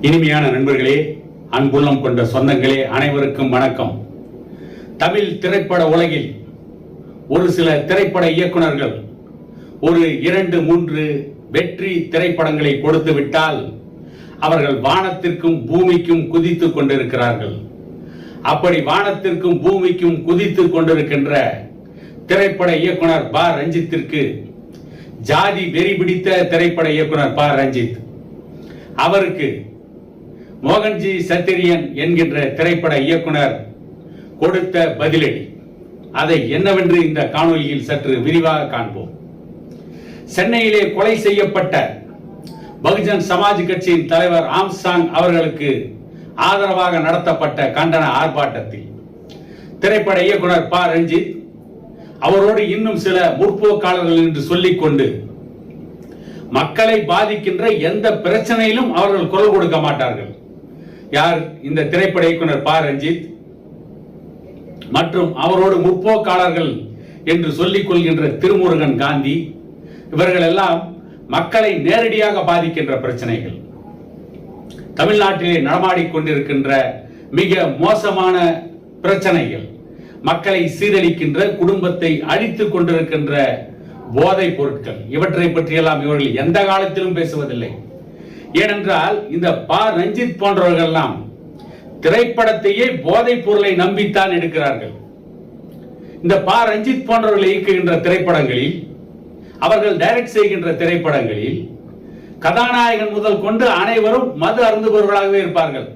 இனிமையான நண்பர்களே அன்புள்ளம் கொண்ட சொந்தங்களே அனைவருக்கும் வணக்கம். தமிழ் திரைப்பட உலகில் ஒரு சில திரைப்பட இயக்குனர்கள் ஒரு இரண்டு மூன்று வெற்றி திரைப்படங்களை கொடுத்து விட்டால் அவர்கள் வானத்திற்கும் பூமிக்கும் குதித்துக் கொண்டிருக்கிறார்கள். அப்படி வானத்திற்கும் பூமிக்கும் குதித்துக் கொண்டிருக்கின்ற திரைப்பட இயக்குனர் பா. ரஞ்சித்திற்கு ஜாதி வெறி பிடித்த திரைப்பட இயக்குனர் பா. ரஞ்சித். அவருக்கு மோகன்ஜி சத்திரியன் என்கின்ற திரைப்பட இயக்குனர் கொடுத்த பதிலடி. அதை என்னவென்று இந்த காணொலியில் சற்று விரிவாக காண்போம். சென்னையிலே கொலை செய்யப்பட்ட பகுஜன் சமாஜ் கட்சியின் தலைவர் ஆம்சாங் அவர்களுக்கு ஆதரவாக நடத்தப்பட்ட கண்டன ஆர்ப்பாட்டத்தில். திரைப்பட இயக்குனர் ப. ரஞ்சித் அவரோடு இன்னும் சில முற்போக்காளர்கள் என்று சொல்லிக்கொண்டு மக்களை பாதிக்கின்ற எந்த பிரச்சனையிலும் அவர்கள் குரல் கொடுக்க மாட்டார்கள். யார் இந்த திரைப்பட இயக்குனர் ப. ரஞ்சித்? மற்றும் அவரோடு முற்போக்காளர்கள் என்று சொல்லிக் கொள்கின்ற திருமுருகன் காந்தி. இவர்கள் எல்லாம் மக்களை நேரடியாக பாதிக்கின்ற பிரச்சனைகள். தமிழ்நாட்டிலே நடமாடிக் கொண்டிருக்கின்ற மிக மோசமான பிரச்சனைகள். மக்களை சீரழிக்கின்ற குடும்பத்தை அழித்துக் கொண்டிருக்கின்ற போதைப் பொருட்கள். இவற்றை பற்றியெல்லாம் இவர்கள் எந்த காலத்திலும் பேசுவதில்லை. ஏனென்றால் இந்த பா ரஞ்சித் போன்றவர்கள் எல்லாம் திரைப்படத்தையே போதைப் பொருளை நம்பித்தான் எடுக்கிறார்கள். இந்த பா ரஞ்சித் போன்றவர்கள் இயக்குகின்ற திரைப்படங்களில் அவர்கள் டைரக்ட் செய்கின்ற திரைப்படங்களில் கதாநாயகன் முதல் கொண்டு அனைவரும் மது அருந்துபவர்களாகவே இருப்பார்கள்.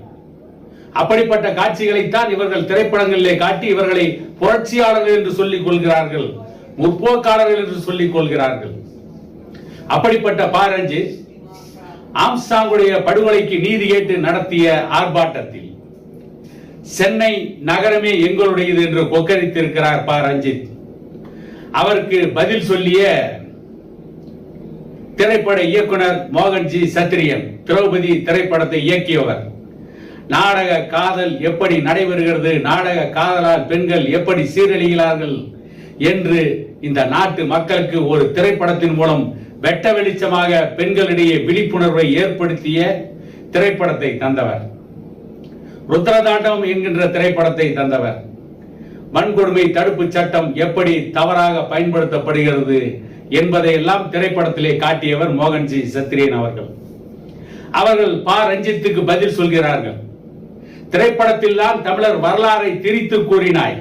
அப்படிப்பட்ட காட்சிகளைத்தான் இவர்கள் திரைப்படங்களிலே காட்டி இவர்களை புரட்சியாளர்கள் என்று சொல்லிக் கொள்கிறார்கள் முற்போக்காளர்கள் என்று சொல்லிக் கொள்கிறார்கள். அப்படிப்பட்ட பாரஞ்சித் ஆம்சாங்குடைய படுகொலைக்கு நீதி கேட்டு நடத்திய ஆர்ப்பாட்டத்தில் சென்னை நகரமே எங்களுடையது என்று கொக்கரித்திருக்கிறார் ப. ரஞ்சித். அவருக்கு பதில் சொல்லிய திரைப்பட இயக்குனர் மோகன்ஜி சத்திரியன் திரௌபதி திரைப்படத்தை இயக்கியவர். நாடக காதல் எப்படி நடைபெறுகிறது நாடக காதலால் பெண்கள் எப்படி சீரழிகிறார்கள் என்று இந்த நாட்டு மக்களுக்கு ஒரு திரைப்படத்தின் மூலம் வெட்ட வெளிச்சமாக பெண்களிடையே விழிப்புணர்வை ஏற்படுத்திய திரைப்படத்தை தந்தவர். ருத்ரதாண்டம் என்கின்ற திரைப்படத்தை தந்தவர். வன்கொடுமை தடுப்பு சட்டம் எப்படி தவறாக பயன்படுத்தப்படுகிறது என்பதையெல்லாம் திரைப்படத்திலே காட்டியவர் மோகன்ஜி சத்திரியன் அவர்கள். அவர்கள் பா. ரஞ்சித்துக்கு பதில் சொல்கிறார்கள். திரைப்படத்தில் தான் தமிழர் வரலாறை திரித்து கூறினாய்.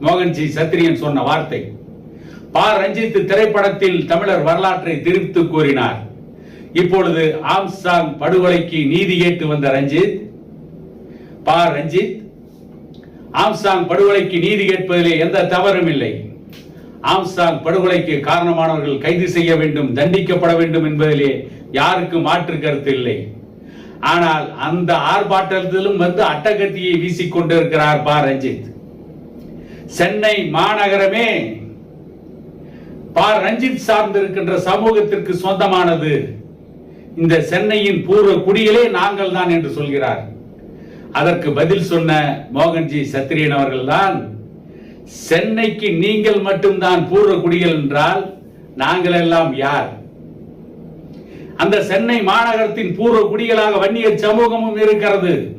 மோகன்ஜி சத்திரியன் சொன்ன வார்த்தை. பா. ரஞ்சித் திரைப்படத்தில் தமிழர் வரலாற்றை திரித்து கூறினார். இப்பொழுது ஆம்சாங் படுகொலைக்கு நீதி கேட்டு வந்த ரஞ்சித் பா. ரஞ்சித் ஆம்சாங் படுகொலைக்கு நீதி கேட்பதிலே எந்த தவறும் இல்லை. ஆம்சாங் படுகொலைக்கு காரணமானவர்கள் கைது செய்ய வேண்டும் தண்டிக்கப்பட வேண்டும் என்பதிலே யாருக்கு மாற்று கருத்து இல்லை. ஆனால் அந்த ஆர்ப்பாட்டத்திலும் வந்து அட்டகத்தியை வீசிக்கொண்டிருக்கிறார் பா. ரஞ்சித். சென்னை மாநகரமே பா ரஞ்சித் சார்ந்திருக்கின்ற சமூகத்திற்கு சொந்தமானது. இந்த சென்னையின் பூர்வ குடிகளே நாங்கள் தான் என்று சொல்கிறார். அதற்கு பதில் சொன்ன மோகன்ஜி சத்திரியன் அவர்கள்தான் சென்னைக்கு நீங்கள் மட்டும்தான் பூர்வ குடிகள் என்றால் நாங்கள் எல்லாம் யார்? அந்த சென்னை மாநகரத்தின் பூர்வ குடிகளாக வன்னியர் சமூகமும் இருக்கிறது.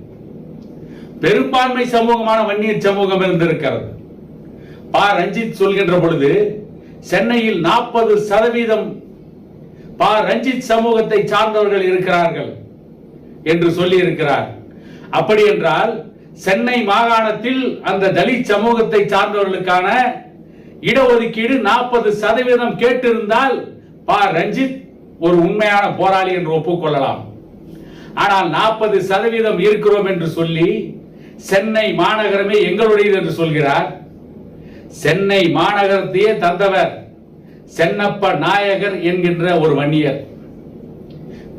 பெரும்பான்மை சமூகமான வன்னியர் சமூகம் இருந்திருக்கிறது. பா. ரஞ்சித் சொல்கின்ற பொழுது சென்னையில் நாற்பது சதவீதம் பா ரஞ்சித் சமூகத்தை சார்ந்தவர்கள் இருக்கிறார்கள் என்று சொல்லி இருக்கிறார் அப்படி என்றால் சென்னை மாகாணத்தில் அந்த தலித் சமூகத்தை சார்ந்தவர்களுக்கான இடஒதுக்கீடு நாற்பது சதவீதம் கேட்டிருந்தால் பா ரஞ்சித் ஒரு உண்மையான போராளி என்று ஒப்புக்கொள்ளலாம். ஆனால் நாற்பது சதவீதம் இருக்கிறோம் என்று சொல்லி சென்னை மாநகரமே எங்களுடையது என்று சொல்கிறார். சென்னை மாநகரத்தையே தந்தவர் சென்னப்ப நாயகர் என்கின்ற ஒரு வன்னியர்.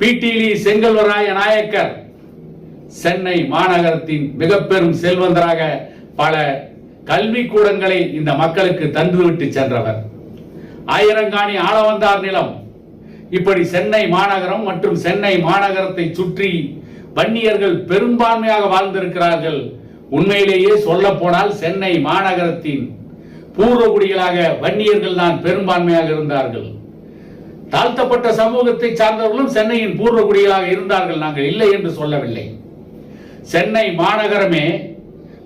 பிடிலி செங்கல்வராய நாயக்கர் சென்னை மாநகரத்தின் மிக பெரும் செல்வந்தராக பல கல்விக்கூடங்களை இந்த மக்களுக்கு தந்துவிட்டு சென்றவர். ஆயிரங்காணி ஆளவந்தார் நிலம் இப்படி சென்னை மாநகரம் மற்றும் சென்னை மாநகரத்தை சுற்றி வன்னியர்கள் பெரும்பான்மையாக வாழ்ந்திருக்கிறார்கள். உண்மையிலேயே சொல்ல போனால் சென்னை மாநகரத்தின் பூர்வகுடிகளாக வன்னியர்கள் தான் பெரும்பான்மையாக இருந்தார்கள். தாழ்த்தப்பட்ட சமூகத்தை சார்ந்தவர்களும் சென்னையின் பூர்வகுடிகளாக இருந்தார்கள். நாங்கள் இல்லை என்று சொல்லவில்லை. சென்னை மாநகரமே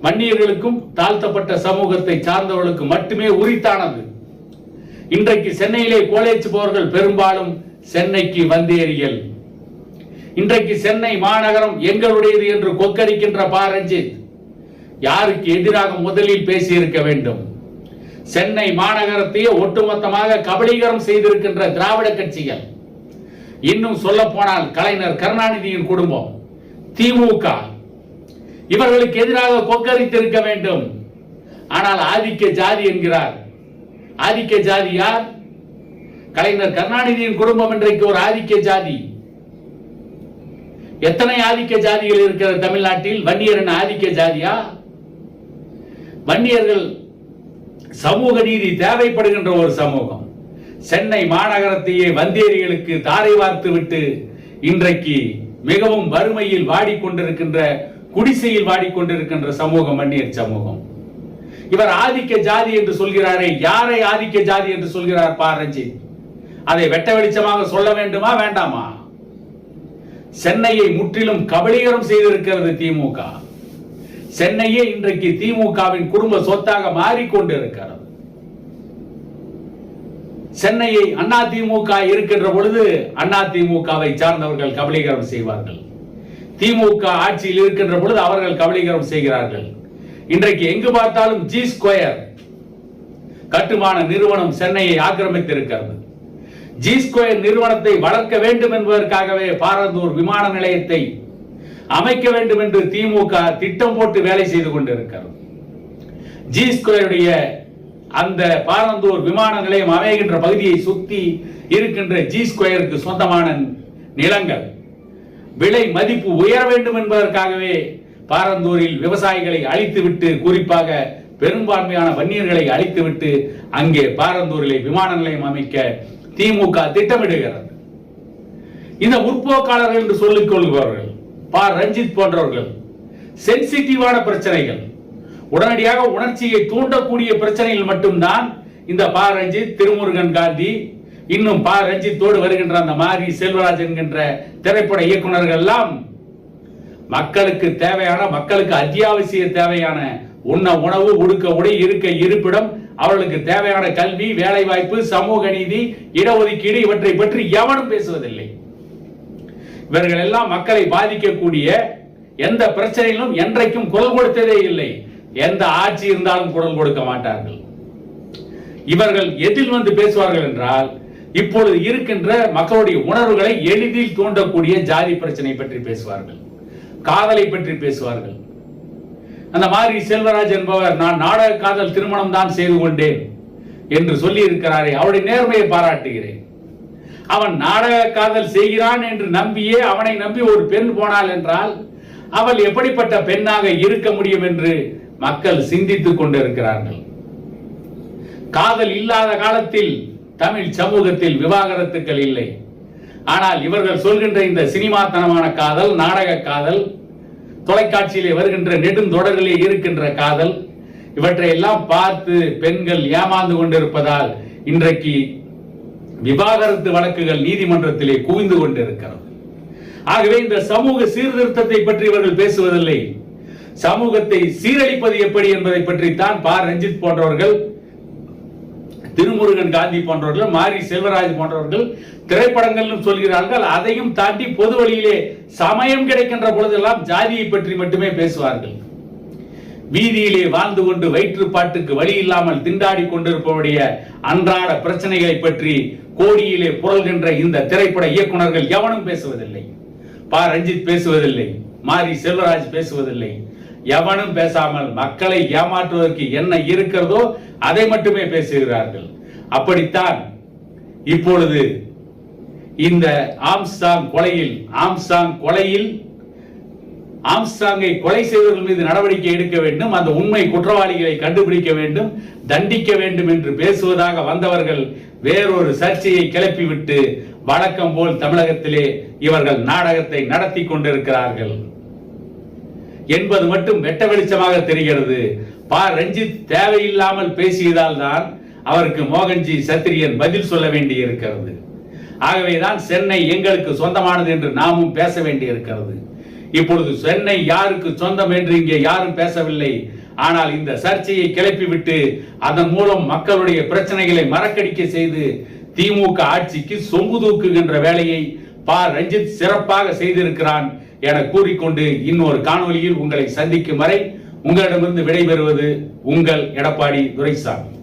வன்னியர்களுக்கும் தாழ்த்தப்பட்ட சமூகத்தை சார்ந்தவர்களுக்கு மட்டுமே உரித்தானது. இன்றைக்கு சென்னையிலே கோலேஜ் போவர்கள் பெரும்பாலும் சென்னைக்கு வந்தேறியல். இன்றைக்கு சென்னை மாநகரம் எங்களுடையது என்று கொக்கரிக்கின்ற பா ரஞ்சித் யாருக்கு எதிராக முதலில் பேசியிருக்க வேண்டும்? சென்னை மாநகரத்தையே ஒட்டுமொத்தமாக கபலீகரம் செய்திருக்கின்ற திராவிட கட்சிகள். இன்னும் சொல்ல போனால் கலைஞர் கருணாநிதியின் குடும்பம் திமுக. இவர்களுக்கு எதிராக கொக்கரித்திருக்க வேண்டும். ஆனால் ஆதிக்க ஜாதி என்கிறார். ஆதிக்க ஜாதி யார்? கலைஞர் கருணாநிதியின் குடும்பம் இன்றைக்கு ஒரு ஆதிக்க ஜாதி. எத்தனை ஆதிக்க ஜாதிகள் இருக்கிற தமிழ்நாட்டில்? வன்னியர் என்ன ஆதிக்க ஜாதியா? வன்னியர்கள் சமூக நீதி தேவைப்படுகின்ற ஒரு சமூகம். சென்னை மாநகரத்தையே வந்தேரிகளுக்கு தாரை வார்த்து விட்டு இன்றைக்கு மிகவும் வறுமையில் வாடிக்கொண்டிருக்கின்ற குடிசையில் வாடிக்கொண்டிருக்கின்ற சமூகம் மன்னியர் சமூகம். இவர் ஆதிக்க ஜாதி என்று சொல்கிறாரே யாரை ஆதிக்க ஜாதி என்று சொல்கிறார் பாரஞ்சி அதை வெட்ட வெளிச்சமாக சொல்ல வேண்டுமா வேண்டாமா? சென்னையை முற்றிலும் கபலீகரம் செய்திருக்கிறது திமுக சென்னையே இன்றைக்கு திமுகவின் குடும்ப சொத்தாக மாறிக்கொண்டிருக்கிறது. சென்னையை அண்ணா திமுக இருக்கின்ற பொழுது அண்ணா திமுகவை சார்ந்தவர்கள் கபலீகரம் செய்வார்கள். திமுக ஆட்சியில் இருக்கின்ற பொழுது அவர்கள் கபலீகரம் செய்கிறார்கள். இன்றைக்கு எங்கு பார்த்தாலும் ஜி ஸ்கொயர் கட்டுமான நிறுவனம் சென்னையை ஆக்கிரமித்திருக்கிறது. ஜி ஸ்கொயர் நிறுவனத்தை வளர்க்க வேண்டும் என்பதற்காகவே பாரந்தூர் விமான நிலையத்தை அமைக்க வேண்டும் என்று திமுக திட்டம் போட்டு வேலை செய்து கொண்டிருக்கிறது. ஜி ஸ்கொயருடைய அந்த பாரந்தூர் விமான நிலையம் அமைகின்ற பகுதியை சுத்தி இருக்கின்ற ஜி ஸ்கொயருக்கு சொந்தமான நிலங்கள். விலை மதிப்பு உயர வேண்டும் என்பதற்காகவே பாரந்தூரில் விவசாயிகளை அழித்துவிட்டு குறிப்பாக பெரும்பான்மையான வன்னியர்களை அழித்துவிட்டு அங்கே பாரந்தூரிலே விமான நிலையம் அமைக்க திமுக திட்டமிடுகிறது. இந்த முற்போக்காளர்கள் என்று சொல்லிக் கொள்பவர்கள் பா ரஞ்சித் போன்றவர்கள். சென்சிட்டிவான பிரச்சனைகள். உடனடியாக உணர்ச்சியை தூண்டக்கூடிய பிரச்சனைகள் மட்டும்தான் இந்த பா ரஞ்சித் திருமுருகன் காந்தி இன்னும் பா ரஞ்சித்தோடு வருகின்ற அந்த மாரி செல்வராஜ் என்கின்ற திரைப்பட இயக்குனர்கள் எல்லாம் மக்களுக்கு தேவையான மக்களுக்கு அத்தியாவசிய தேவையான உண்ண உணவு உடுக்க உடை இருக்க இருப்பிடம் அவர்களுக்கு தேவையான கல்வி வேலை வாய்ப்பு சமூக நீதி இடஒதுக்கீடு இவற்றை பற்றி எவனும் பேசுவதில்லை. இவர்கள் எல்லாம் மக்களை பாதிக்கக்கூடிய எந்த பிரச்சனையிலும் என்றைக்கும் குரல் கொடுத்ததே இல்லை. எந்த ஆட்சி இருந்தாலும் குரல் கொடுக்க மாட்டார்கள். இவர்கள் எதில் வந்து பேசுவார்கள் என்றால் இப்பொழுது இருக்கின்ற மக்களுடைய உணர்வுகளை எளிதில் தூண்டக்கூடிய ஜாதி பிரச்சனை பற்றி பேசுவார்கள். காதலை பற்றி பேசுவார்கள். அந்த மாதிரி செல்வராஜ் என்பவர் நான் நாடக காதல் திருமணம் தான் செய்து கொண்டேன் என்று சொல்லி இருக்கிறாரே அவருடைய நேர்மையை பாராட்டுகிறேன். அவன் நாடக காதல் செய்கிறான் என்று நம்பியே அவனை நம்பி ஒரு பெண் போனாள் என்றால் அவள் எப்படிப்பட்ட பெண்ணாக இருக்க முடியும் என்று மக்கள் சிந்தித்துக் கொண்டிருக்கிறார்கள். காதல் இல்லாத காலத்தில் தமிழ் சமூகத்தில் விவாகரத்துக்கள் இல்லை. ஆனால் இவர்கள் சொல்கின்ற இந்த சினிமாத்தனமான காதல் நாடக காதல் தொலைக்காட்சியிலே வருகின்ற நெடுந்தொடரிலே இருக்கின்ற காதல் இவற்றை எல்லாம் பார்த்து பெண்கள் ஏமாந்து கொண்டிருப்பதால் இன்றைக்கு விவாகரத்து வழக்குகள் நீதிமன்றத்திலே குவிந்து கொண்டிருக்கிறது. ஆகவே இந்த சமூக சீர்திருத்தத்தை பற்றி இவர்கள் பேசுவதில்லை. சமூகத்தை சீரழிப்பது எப்படி என்பதை பற்றித்தான் பா. ரஞ்சித் போன்றவர்கள் திருமுருகன் காந்தி போன்றவர்கள் மாரி செல்வராஜ் போன்றவர்கள் திரைப்படங்களிலும் சொல்கிறார்கள். அதையும் தாண்டி பொது வழியிலே சமயம் கிடைக்கின்ற பொழுதெல்லாம் ஜாதியை பற்றி மட்டுமே பேசுவார்கள். வீதியிலே வாழ்ந்து கொண்டு வயிற்றுப்பாட்டுக்கு வழி இல்லாமல் திண்டாடி கொண்டிருப்பவருடைய அன்றாட பிரச்சனைகளை பற்றி கோடியிலே புரள்கின்ற இந்த திரைப்பட இயக்குனர்கள் எவனும் பேசுவதில்லை. பா. ரஞ்சித் பேசுவதில்லை. மாரி செல்வராஜ் பேசுவதில்லை. எவனும் பேசாமல் மக்களை ஏமாற்றுவதற்கு என்ன இருக்கிறதோ அதை மட்டுமே பேசுகிறார்கள். அப்படித்தான் இப்பொழுது இந்த ஆம்ஸ்டாங் கொலையில் ஆம்ஸ்டாங் கொலையில் ஆம்ஸ்டாங்கை கொலை செய்தவர்கள் மீது நடவடிக்கை எடுக்க வேண்டும் அந்த உண்மை குற்றவாளிகளை கண்டுபிடிக்க வேண்டும் தண்டிக்க வேண்டும் என்று பேசுவதாக வந்தவர்கள் வேறொரு சர்ச்சையை கிளப்பிவிட்டு வழக்கம் போல் தமிழகத்திலே இவர்கள் நாடகத்தை நடத்தி கொண்டிருக்கிறார்கள். என்பது மட்டும் வெட்ட வெளிச்சமாக தெரிகிறது. பா. ரஞ்சித் தேவையில்லாமல் பேசியதால் தான் அவருக்கு மோகன்ஜி சத்திரியன் பதில் சொல்ல வேண்டி இருக்கிறது ஆகவேதான் சென்னை எங்களுக்கு சொந்தமானது என்று நாமும் பேச வேண்டியிருக்கிறது. இப்பொழுது சென்னை யாருக்கு சொந்தம் என்று இங்கே யாரும் பேசவில்லை. ஆனால் இந்த சர்ச்சையை கிளப்பிவிட்டு அதன் மூலம் மக்களுடைய பிரச்சனைகளை மறக்கடிக்க செய்து திமுக ஆட்சிக்கு சொம்பு தூக்குகின்ற வேலையை பா. ரஞ்சித் சிறப்பாக செய்திருக்கிறான் என கூறிக்கொண்டு இன்னொரு காணொளியில் உங்களை சந்திக்கும் வரை உங்களிடமிருந்து விடைபெறுவது உங்கள் எடப்பாடி துரைசாமி.